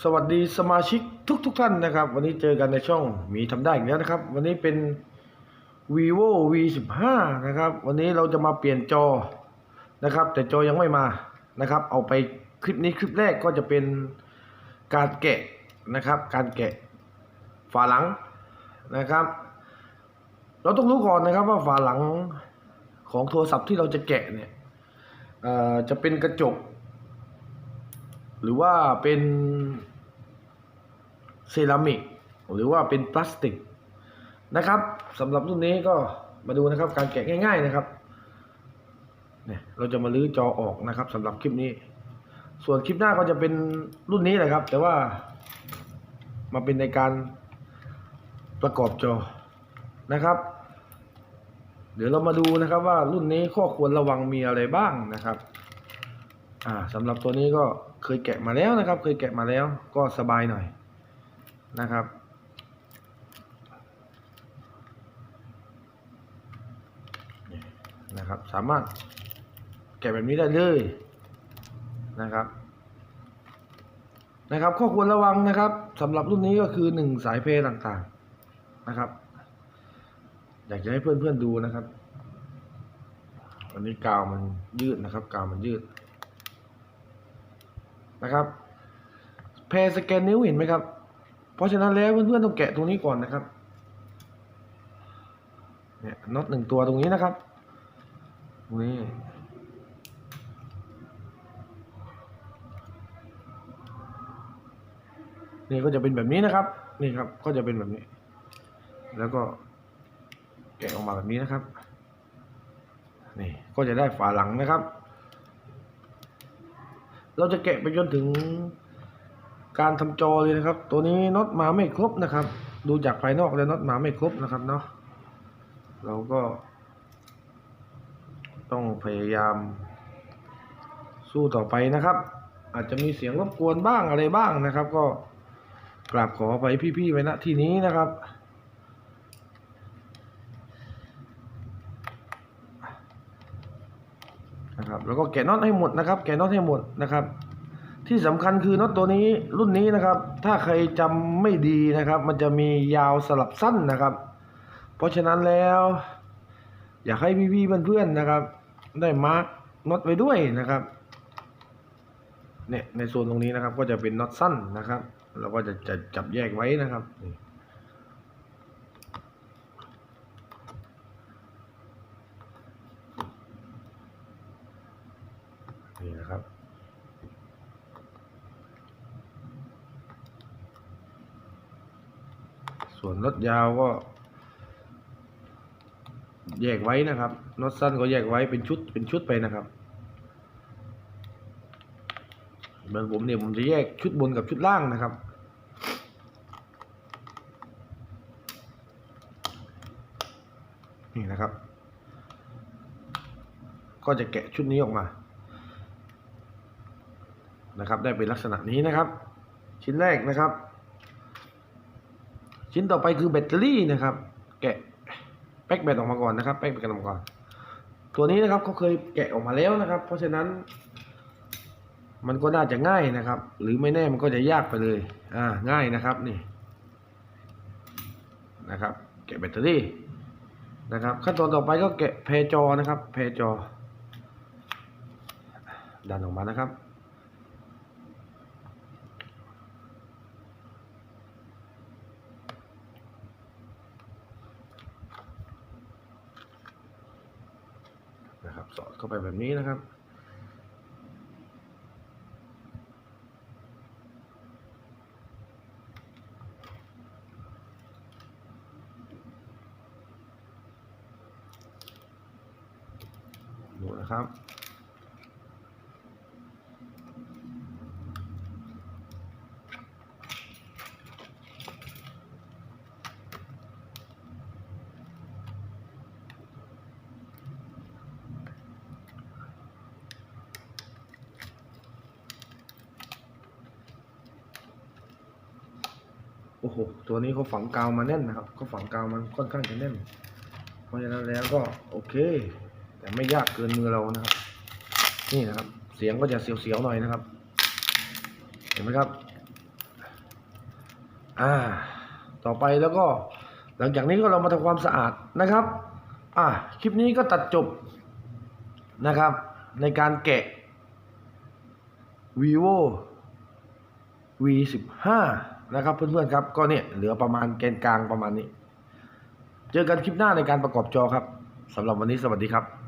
สวัสดีสมาชิกทุกๆท่านนะครับ วันนี้เจอกันในช่องมีทำได้อีกแล้วนะครับ วันนี้เป็น vivo v 1 5นะครับ วันนี้เราจะมาเปลี่ยนจอนะครับ แต่จอยังไม่มานะครับ เอาไปคลิปนี้คลิปแรกก็จะเป็นการแกะนะครับ การแกะฝาหลังนะครับ เราต้องรู้ก่อนนะครับว่าฝาหลังของโทรศัพท์ที่เราจะแกะเนี่ยเอ่อจะเป็นกระจก หรือว่าเป็นเซรามิกหรือว่าเป็นพลาสติกนะครับสำหรับรุ่นนี้ก็มาดูนะครับการแกะง่าย ๆนะครับเนี่ยเราจะมาลื้อจอออกนะครับสำหรับคลิปนี้ ส่วนคลิปหน้าก็จะเป็นรุ่นนี้แหละครับ แต่ว่ามาเป็นในการประกอบจอนะครับ เดี๋ยวเรามาดูนะครับว่ารุ่นนี้ข้อควรระวังมีอะไรบ้างนะครับ อ่าสำหรับตัวนี้ก็ เคยแกะมาแล้วนะครับ เคยแกะมาแล้วก็สบายหน่อยนะครับนะครับ สามารถแกะแบบนี้ได้เลยนะครับนะครับข้อควรระวังนะครับสำหรับรุ่นนี้ก็คือหนึ่งสายเพลย์ต่างๆนะครับ อยากจะให้เพื่อนๆดูนะครับ วันนี้กาวมันยืดนะครับ กาวมันยืด นะครับแพรสแกนนิ้วเห็นไหมครับ เพราะฉะนั้นแล้วเพื่อนๆต้องแกะตรงนี้ก่อนนะครับเนี่ยน็อตหนึ่งตัวตรงนี้นะครับตรงนี้นี่ก็จะเป็นแบบนี้นะครับ นี่ครับก็จะเป็นแบบนี้ แล้วก็แกะออกมาแบบนี้นะครับ นี่ก็จะได้ฝาหลังนะครับ เราจะแกะไปจนถึงการทำจอเลยนะครับ ตัวนี้น็อตมาไม่ครบนะครับ ดูจากภายนอกแล้วน็อตมาไม่ครบนะครับเนาะเราก็ ต้องพยายาม สู้ต่อไปนะครับ อาจจะมีเสียงรบกวนบ้างอะไรบ้างนะครับ ก็กราบขอไปพี่ๆไว้ณที่นี้นะครับ นะครับแล้วก็แกะน็อตให้หมดนะครับ แกะน็อตให้หมดนะครับ ที่สำคัญคือน็อตตัวนี้รุ่นนี้นะครับ ถ้าใครจำไม่ดีนะครับ มันจะมียาวสลับสั้นนะครับ เพราะฉะนั้นแล้ว อยากให้พี่ๆเพื่อนๆนะครับ ได้มาร์กน็อตไว้ด้วยนะครับเนี่ยในโซนตรงนี้นะครับก็จะเป็นน็อตสั้นนะครับเราก็จะจะจับแยกไว้นะครับ นะครับ ส่วนน็อตยาวก็ แยกไว้นะครับน็อตสั้นก็แยกไว้เป็นชุดเป็นชุดไปนะครับเหมือนผมเนี่ยผมจะแยกชุดบนกับชุดล่างนะครับนี่นะครับ ก็จะแกะชุดนี้ออกมา นะครับ ได้เป็นลักษณะนี้นะครับ ชิ้นแรกนะครับ ชิ้นต่อไปคือแบตเตอรี่นะครับ แกะแป๊กแบตออกมาก่อนนะครับแป๊กแบตออกมาก่อนตัวนี้นะครับเขาเคยแกะออกมาแล้วนะครับ เพราะฉะนั้น มันก็น่าจะง่ายนะครับ หรือไม่แน่มันก็จะยากไปเลยอ่าง่ายนะครับนี่นะครับ แกะแบตเตอรี่นะครับขั้นตอนต่อไปก็แกะแพจอนะครับแพจอดันออกมานะครับ สอดเข้าไปแบบนี้นะครับ ดูนะครับ โอ้โห ตัวนี้เขาฝังกาวมาแน่นนะครับเขาฝังกาวมันค่อนข้างจะแน่น เพราะฉะนั้นแล้วก็โอเค แต่ไม่ยากเกินมือเรานะครับ นี่นะครับ เสียงก็จะเสียวๆหน่อยนะครับ เห็นไหมครับ อ่า ต่อไปแล้วก็ หลังจากนี้ก็เรามาทำความสะอาดนะครับ อ่าคลิปนี้ก็ตัดจบนะครับ ในการแกะ vivo v 1 5 นะครับเพื่อนๆครับก็เนี่ยเหลือประมาณแกนกลางประมาณนี้ เจอกันคลิปหน้าในการประกอบจอครับสำหรับวันนี้สวัสดีครับ